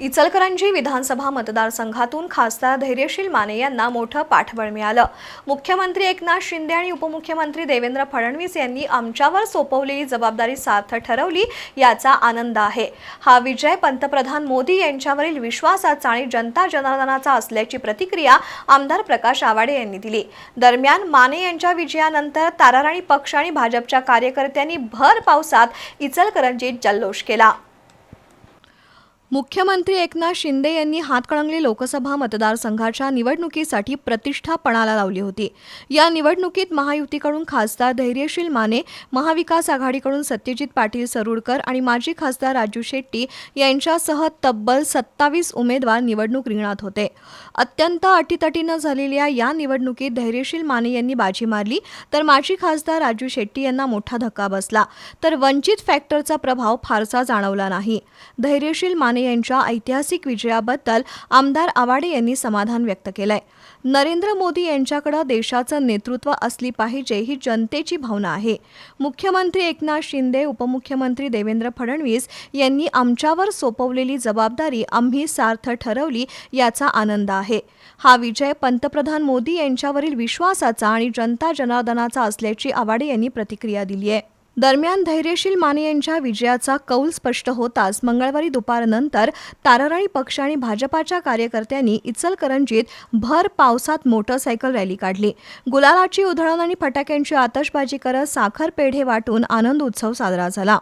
इचलकरंजी विधानसभा मतदारसंघातून खासदार धैर्यशील माने यांना मोठं पाठबळ मिळालं. मुख्यमंत्री एकनाथ शिंदे आणि उपमुख्यमंत्री देवेंद्र फडणवीस यांनी आमच्यावर सोपवलेली जबाबदारी सार्थ ठरवली याचा आनंद आहे. हा विजय पंतप्रधान मोदी यांच्यावरील विश्वासाचा आणि जनता जनार्दनाचा असल्याची प्रतिक्रिया आमदार प्रकाश आवाडे यांनी दिली. दरम्यान माने यांच्या विजयानंतर ताराराणी पक्ष आणि भाजपच्या कार्यकर्त्यांनी भर पावसात इचलकरंजीत जल्लोष केला. मुख्यमंत्री एकनाथ शिंदे यांनी हातकणंगले लोकसभा मतदारसंघाच्या निवडणुकीसाठी प्रतिष्ठा पणाला लावली होती. या निवडणुकीत महायुतीकडून खासदार धैर्यशील माने महाविकास आघाडीकडून सत्यजित पाटील सरुडकर आणि माजी खासदार राजू शेट्टी यांच्यासह तब्बल सत्तावीस उमेदवार निवडणूक रिंगणात होते. अत्यंत अटीतटीनं झालेल्या या निवडणुकीत धैर्यशील माने यांनी बाजी मारली तर माजी खासदार राजू शेट्टी यांना मोठा धक्का बसला. तर वंचित फॅक्टरचा प्रभाव फारसा जाणवला नाही. धैर्यशील माने यांच्या ऐतिहासिक विजयाबद्दल आमदार आवाडे यांनी समाधान व्यक्त केलंय. नरेंद्र मोदी यांच्याकडे देशाचं नेतृत्व असली पाहिजे ही जनतेची भावना आहे. मुख्यमंत्री एकनाथ शिंदे उपमुख्यमंत्री देवेंद्र फडणवीस यांनी आमच्यावर सोपवलेली जबाबदारी आम्ही सार्थ ठरवली याचा आनंद आहे. हा विजय पंतप्रधान मोदी यांच्यावरील विश्वासाचा आणि जनता जनार्दनाचा असल्याची आवाडे यांनी प्रतिक्रिया दिली आहे. दरम्यान धैर्यशील माने यांच्या विजयाचा कौल स्पष्ट होताच मंगळवारी दुपारनंतर ताराराणी पक्ष आणि भाजपाच्या कार्यकर्त्यांनी इचलकरंजीत भर पावसात मोटरसायकल रॅली काढली. गुलालाची उधळण आणि फटाक्यांची आतषबाजी करत साखर पेढे वाटून आनंद उत्सव साजरा झाला.